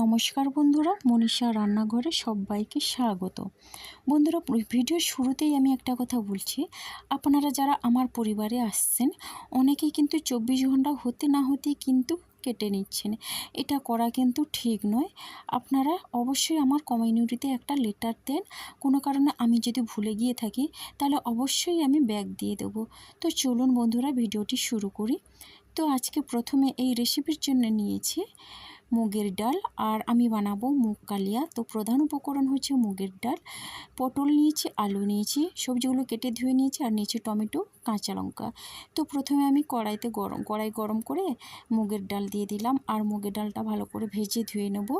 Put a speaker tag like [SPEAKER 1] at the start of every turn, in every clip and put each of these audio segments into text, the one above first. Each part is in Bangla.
[SPEAKER 1] নমস্কার বন্ধুরা, মনীষা রান্নাঘরে সবাইকে স্বাগত। বন্ধুরা ভিডিওর শুরুতেই আমি একটা কথা বলছি, আপনারা যারা আমার পরিবারে আসছেন, অনেকেই কিন্তু চব্বিশ ঘণ্টা হতে না হতেই কিন্তু কেটে নিচ্ছেন। এটা করা কিন্তু ঠিক নয়। আপনারা অবশ্যই আমার কমিউনিটিতে একটা লেটার দেন। কোনো কারণে আমি যদি ভুলে গিয়ে থাকি, তাহলে অবশ্যই আমি ব্যাগ দিয়ে দেবো। তো চলুন বন্ধুরা, ভিডিওটি শুরু করি। তো আজকে প্রথমে এই রেসিপির জন্য নিয়েছি। মুগের ডাল আর আমি বানাবো মুগ কালিয়া। তো প্রধান উপকরণ হচ্ছে মুগের ডাল। পটল নিয়েছি, আলু নিয়েছি, সবজিগুলো কেটে ধুয়ে নিয়েছি আর নিয়েছি টমেটো। কাঁচা লঙ্কা। তো প্রথমে আমি কড়াইতে গরম, কড়াই গরম করে মুগের ডাল দিয়ে দিলাম আর মুগের ডালটা ভালো করে ভেজে ধুয়ে নেব।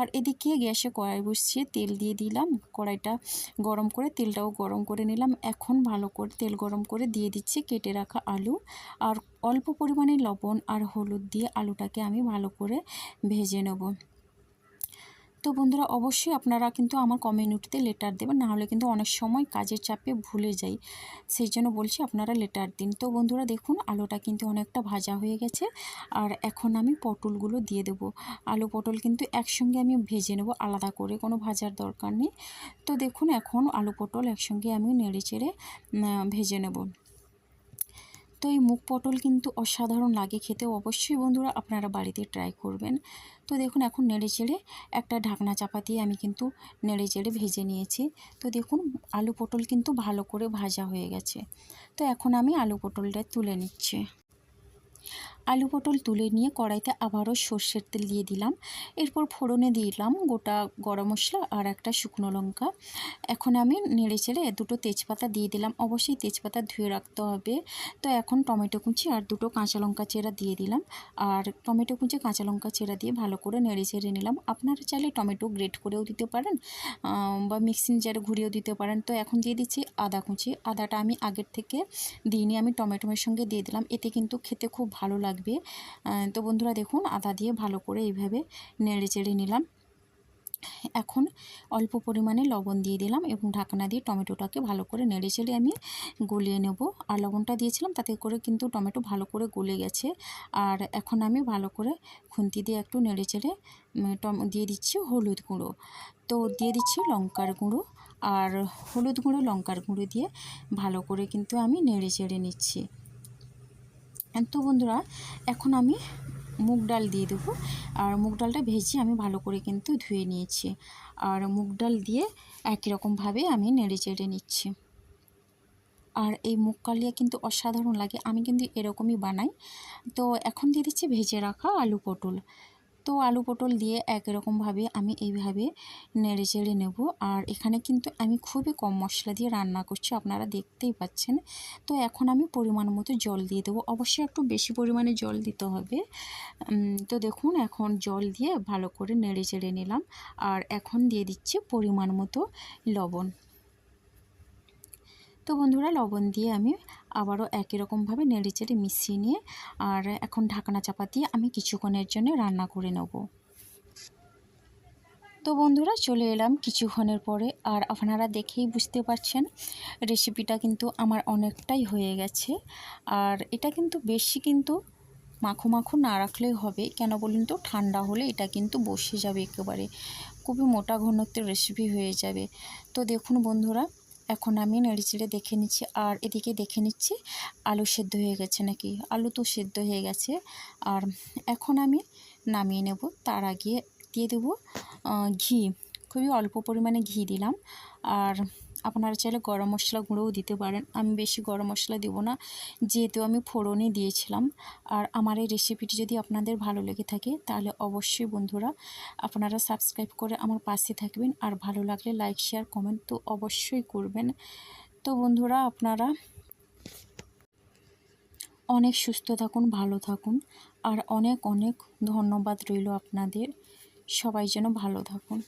[SPEAKER 1] আর এদিকে গ্যাসে কড়াই বসিয়ে তেল দিয়ে দিলাম। কড়াইটা গরম করে তেলটাও গরম করে নিলাম। এখন ভালো করে তেল গরম করে দিয়ে দিচ্ছি কেটে রাখা আলু। আর অল্প পরিমাণে লবণ আর হলুদ দিয়ে আলুটাকে আমি ভালো করে ভেজে নেব। তো বন্ধুরা, অবশ্যই আপনারা কিন্তু আমার কমিউনিটিতে লেটার দেবেন নাহলে কিন্তু অনেক সময় কাজের চাপে ভুলে যাই। সেই জন্য বলছি আপনারা লেটার দিন। তো বন্ধুরা, দেখুন, আলুটা কিন্তু অনেকটা ভাজা হয়ে গেছে, আর এখন আমি পটলগুলো দিয়ে দেবো। আলু, পটল কিন্তু একসঙ্গে আমি ভেজে নেব, আলাদা করে কোনো ভাজার দরকার নেই। তো দেখুন, এখন আলু, পটল একসঙ্গে আমি নেড়ে চেড়ে ভেজে নেব। তো এই মুখ পটল কিন্তু অসাধারণ লাগে খেতে অবশ্যই বন্ধুরা আপনারা বাড়িতে ট্রাই করবেন। তো দেখুন, এখন নেড়ে চেড়ে একটা ঢাকনা চাপা দিয়ে আমি কিন্তু নেড়ে চেড়ে ভেজে নিয়েছি। তো দেখুন, আলু পটল কিন্তু ভালো করে ভাজা হয়ে গেছে। তো এখন আমি আলু পটলটা তুলে নিচ্ছি। আলু পটল তুলে নিয়ে কড়াইতে আবারও সর্ষের তেল দিয়ে দিলাম। এরপর ফোড়নে দিলাম গোটা গরম মশলা আর একটা শুকনো লঙ্কা। এখন আমি নেড়ে চেড়ে দুটো তেজপাতা দিয়ে দিলাম। অবশ্যই তেজপাতা ধুয়ে রাখতে হবে। তো এখন টমেটো কুচি আর দুটো কাঁচা লঙ্কা চেরা দিয়ে দিলাম। আর টমেটো কুচি, কাঁচা লঙ্কা চেরা দিয়ে ভালো করে নেড়ে চেড়ে নিলাম। আপনারা চাইলে টমেটো গ্রেট করেও দিতে পারেন বা মিক্সিং জারে ঘুরিয়েও দিতে পারেন। তো এখন দিয়ে দিচ্ছি আদা কুচি। আদাটা আমি আগের থেকে দিয়ে দিইনি, আমি টমেটোমের সঙ্গে দিয়ে দিলাম। এতে কিন্তু খেতে খুব ভালো লাগে। লাগবে। তো বন্ধুরা দেখুন, আদা দিয়ে ভালো করে এইভাবে নেড়ে চেড়ে নিলাম। এখন অল্প পরিমাণে লবণ দিয়ে দিলাম এবং ঢাকনা দিয়ে টমেটোটাকে ভালো করে নেড়ে চেড়ে আমি গলিয়ে নেব। আর লবণটা দিয়েছিলাম, তাতে করে কিন্তু টমেটো ভালো করে গলে গেছে। আর এখন আমি ভালো করে খুন্তি দিয়ে একটু নেড়ে চেড়ে টম, দিয়ে দিচ্ছি হলুদ গুঁড়ো। তো দিয়ে দিচ্ছি লঙ্কার গুঁড়ো। আর হলুদ গুঁড়ো, লঙ্কার গুঁড়ো দিয়ে ভালো করে কিন্তু আমি নেড়ে চেড়ে নিচ্ছি। তো বন্ধুরা, এখন আমি মুগ ডাল দিয়ে দেবো। আর মুগ ডালটা ভেজে আমি ভালো করে কিন্তু ধুয়ে নিয়েছি। আর মুগ ডাল দিয়ে একই রকমভাবে আমি নেড়ে চেড়ে নিচ্ছি। আর এই মুগ কালিয়া কিন্তু অসাধারণ লাগে, আমি কিন্তু এরকমই বানাই। তো এখন দিয়ে দিচ্ছি ভেজে রাখা আলু পটল। তো আলু পটল দিয়ে একরকমভাবে আমি এইভাবে নেড়ে চেড়ে নেব। আর এখানে কিন্তু আমি খুবই কম মশলা দিয়ে রান্না করছি, আপনারা দেখতেই পাচ্ছেন। তো এখন আমি পরিমাণ মতো জল দিয়ে দেবো। অবশ্যই একটু বেশি পরিমাণে জল দিতে হবে। তো দেখুন, এখন জল দিয়ে ভালো করে নেড়ে চেড়ে নিলাম। আর এখন দিয়ে দিচ্ছি পরিমাণ মতো লবণ। তো বন্ধুরা, লবণ দিয়ে আমি আবারও একই রকমভাবে নেড়ে চেড়ে মিশিয়ে নিয়ে আর এখন ঢাকনা চাপা দিয়ে আমি কিছুক্ষণের জন্য রান্না করে নেব। তো বন্ধুরা, চলে এলাম কিছুক্ষণের পরে আর আপনারা দেখেই বুঝতে পারছেন রেসিপিটা কিন্তু আমার অনেকটাই হয়ে গেছে। আর এটা কিন্তু বেশি কিন্তু মাখো মাখো না রাখলেই হবে। কেন বলুন তো, ঠান্ডা হলে এটা কিন্তু বসে যাবে একেবারে। খুবই মোটা ঘনত্বের রেসিপি হয়ে যাবে। তো দেখুন বন্ধুরা এখন আমি নেড়ে দেখে নিচ্ছি, আর এদিকে দেখে নিচ্ছি আলু সেদ্ধ হয়ে গেছে নাকি? আলু তো সেদ্ধ হয়ে গেছে। আর এখন আমি নামিয়ে নেব। তার আগে দিয়ে দেবো ঘি। খুবই অল্প পরিমাণে ঘি দিলাম। আর আপনারা চাইলে গরম মশলা গুঁড়োও দিতে পারেন। আমি বেশি গরম মশলা দেবো না, যেহেতু আমি ফোড়নে দিয়েছিলাম। আর আমার এই রেসিপিটি যদি আপনাদের ভালো লেগে থাকে, তাহলে অবশ্যই বন্ধুরা আপনারা সাবস্ক্রাইব করে আমার পাশে থাকবেন। আর ভালো লাগলে লাইক, শেয়ার, কমেন্ট তো অবশ্যই করবেন। তো বন্ধুরা আপনারা অনেক সুস্থ থাকুন, ভালো থাকুন। আর অনেক অনেক ধন্যবাদ রইল আপনাদের। সবাই যেন ভালো থাকুন।